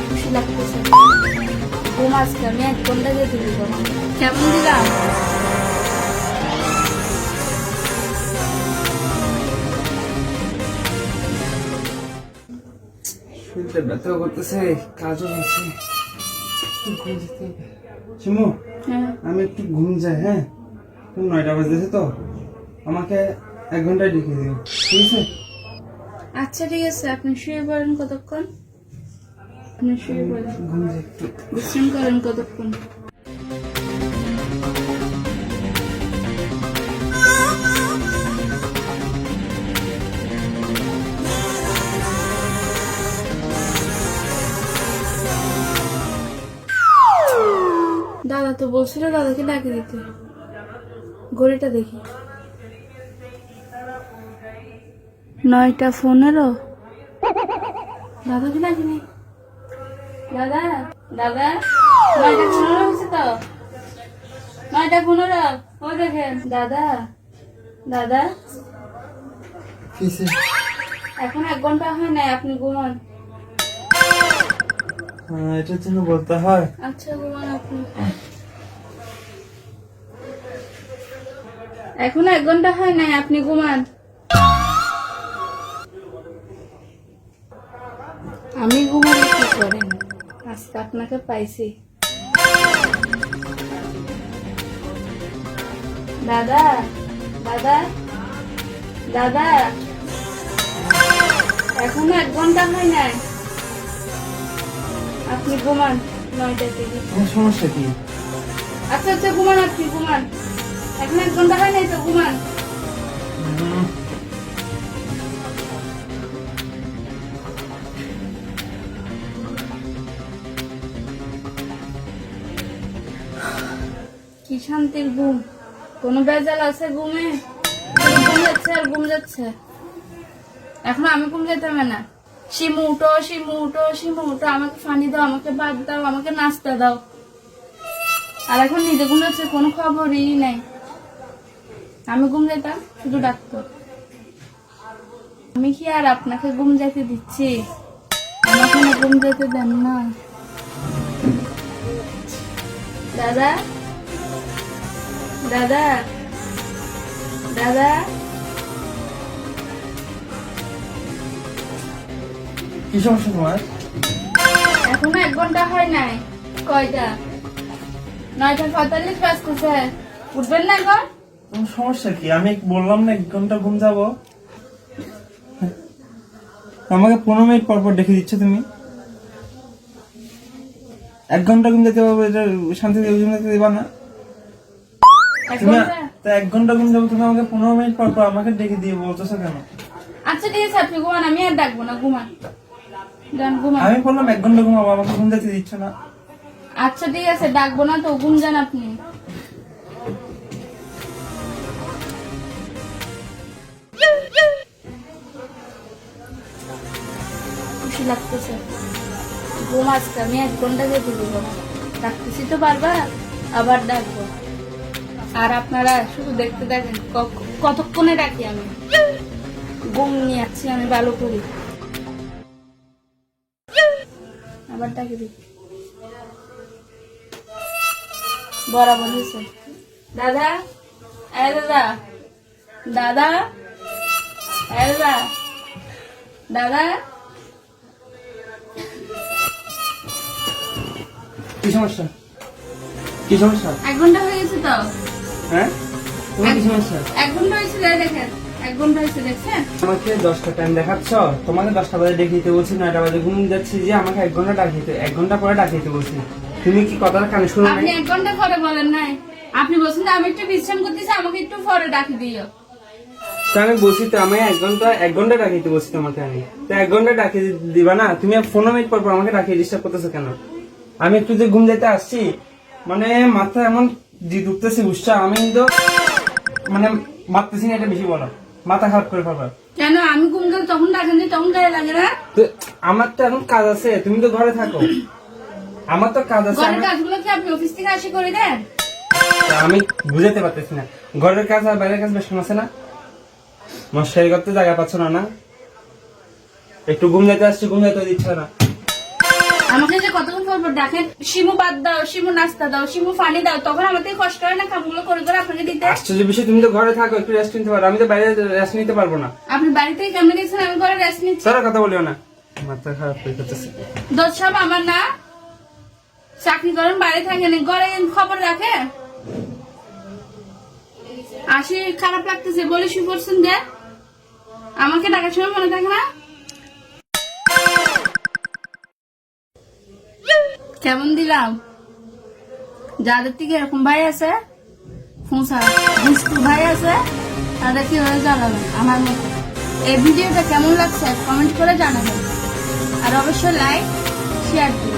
খুশি লাগতেছে ঘুম আজকে আমি এক ঘণ্টা যেতে কেমন দিলাম শরীরটা ব্যথা করতেছে কাজও। শিমু হ্যাঁ। আমি একটু ঘুম যাই হ্যাঁ? তুমি নয়টা বাজতেছে তো আমাকে এক ঘন্টায় ডেকে দিও ঠিক আছে? আচ্ছা ঠিক আছে, আপনি শুয়ে পড়েন কতক্ষণ? আপনি শুয়ে পড়েন। বিশ্রাম করেন কতক্ষণ? দাদা তো বলছিল দাদাকে ডাকে দিতে। ঘড়িটা দেখি। নয়টা পনেরো। ডাকিনি দাদা দাদা নয়টা পনেরো হয়েছে তো? নয়টা পনেরো ও দেখেন দাদা দাদা। এখন এক ঘণ্টা হয় নাই আপনি ঘুমান। হ্যাঁ, এটার জন্য বলতে হয়। আচ্ছা ঘুমান আপনি। এখন এক ঘণ্টা হয় নাই আপনি ঘুমান। আমি ঘুমালে কি করেন আজকে আপনাকে পাইছি। দাদা দাদা দাদা। এখনও এক ঘণ্টা হয় নাই। আপনি ঘুমান নয়টা থেকে। সমস্যা কি? আচ্ছা আচ্ছা ঘুমান আপনি ঘুমান। এখন এক ঘণ্টা হয় নাই তো ঘুমান। কি শান্তির ঘুম? কোনো বেজাল আছে ঘুমে? ঘুম যাচ্ছে আর ঘুম যাচ্ছে। এখন আমি ঘুম যেতে হবে না। শিমু উঠো শিমু উঠো শিমু উঠো, আমাকে ফানি দাও, আমাকে ভাত দাও, আমাকে নাস্তা দাও। আর এখন নিজে ঘুম যাচ্ছে, কোনো খবরই নেই। আমি ঘুম যেতাম শুধু ডাক্তার আমি কি আর আপনাকে ঘুম যেতে দিচ্ছি? আমাকে ঘুম যেতে দেন না। দাদা? দাদা? দাদা? কি সমস্যা তোমার? এখনও এক ঘণ্টা হয় নাই। কয়টা? নয়টা পঁয়তাল্লিশ বাজ করছে উঠবেন না এখন? সমস্যা কি? আমি বললাম না এক ঘণ্টা ঘুম যাব। আমাকে পনেরো মিনিট পর পর ডেকে দিচ্ছ তুমি। এক ঘণ্টা ঘুম যেতে পারব এটা শান্তিতে ঘুম যেতে দেবা না? তা এক ঘণ্টা ঘুম যাব তুমি আমাকে পনেরো মিনিট পর পর আমাকে ডেকে দিয়ে বলতেছো কেন? আচ্ছা ঠিক আছে আপনি ঘুমান আমি আর ডাকবো না ঘুমান। যান ঘুমান। আমি বললাম এক ঘণ্টা ঘুমাবো আমাকে ঘুম যেতে দিচ্ছ না। আচ্ছা ঠিক আছে ডাকবো না তো ঘুম যান আপনি। খুশি লাগতেছে। ঘুম আজকে আমি এক ঘণ্টা যেতে দিব ডাকতেছি তো বারবার আবার ডাকবো। আর আপনারা শুধু দেখতে দেখেন কতক্ষণে ডাকি আমি? ঘুম নিয়ে যাচ্ছি আমি ভালো করি। আবার ডাকি দিই বরাবর হয়েছে। দাদা এ দাদা দাদা এ দাদা দাদা। কি সমস্যা? কি সমস্যা? এক ঘণ্টা হয়ে গেছে তো? হ্যাঁ? তোমার কি সমস্যা? এক ঘণ্টা হয়েছে যাই দেখেন। এক ঘণ্টা হয়েছে দেখছেন? আমাকে দশটা টাইম দেখাচ্ছ? তোমাকে দশটা বাজে ডেকে দিতে বলছি নয়টা বাজে ঘুম যাচ্ছি যে আমাকে এক ঘণ্টা ডাকিতে এক ঘণ্টা পরে ডাকিতে বলছি। তুমি কি কথাটা কানে শুনো আপনি এক ঘণ্টা পরে বলেন নাই। আপনি বলছেন আমি একটু বিশ্রাম করতেছি আমাকে একটু পরে ডাকি দিও। তো আমি বলছি তো আমি এক ঘণ্টা এক ঘণ্টা ডাকিতে বলছি তোমাকে আমি। তো এক ঘণ্টা ডাকিয়ে দিবা না? তুমি পনেরো মিনিট পর পর আমাকে ডাকিয়ে ডিস্টার্ব করতেছো কেন? আমি একটু যে ঘুম যেতে আসছি মানে মাথা এমন জিদ উঠতেছে উৎসাহ আমি কিন্তু মানে মারতেছি না এটা বেশি বলো। মাথা খারাপ করে ফেলবা কেন? আমি ঘুম গেলে তখন ডাকেন যে তখন গায়ে লাগে না? তো আমার তো এখন কাজ আছে তুমি তো ঘরে থাকো। আমার তো কাজ আছে ঘরের কাজগুলো কি আপনি অফিস থেকে আসি করে দেন? আমি বুঝাতে পারতেছি না। ঘরের কাজ আর বাইরের কাজ বেশ আছে না? মশারি করতে জায়গা পাচ্ছ না না? একটু ঘুম যেতে আসছি ঘুম যেতে দিচ্ছে না। আমাকে যে কতক্ষণ পর পর ডাকেন শিমু বাদ দাও শিমু নাস্তা দাও শিমু ফানি দাও তখন আমাদের কষ্ট হয় না কামগুলো করে করে আপনাকে দিতে? আশ্চর্য বিষয় তুমি তো ঘরে থাকো একটু রেস্ট নিতে পারো আমি তো বাইরে রেস্ট নিতে পারব না। আপনি বাড়িতে কেমন গেছেন? আমি ঘরে রেস্ট নিচ্ছি। স্যার কথা বলিও না। মাথা খারাপ হয়ে যাচ্ছে। দোষ সব আমার না। চাকরি করেন বাইরে থাকেন ঘরে খবর রাখে আসি খারাপ লাগতেছে বলে শুয়ে পড়ছেন যে? আমাকে ডাকার সময় মনে থাকে না? কেমন দিলাম? যাদের থেকে এরকম ভাই আছে ভাই আছে, তাদের কি হয়ে জানাবেন আমার মতো। এই ভিডিওটা কেমন লাগছে, কমেন্ট করে জানাবেন। আর অবশ্যই লাইক শেয়ার দিন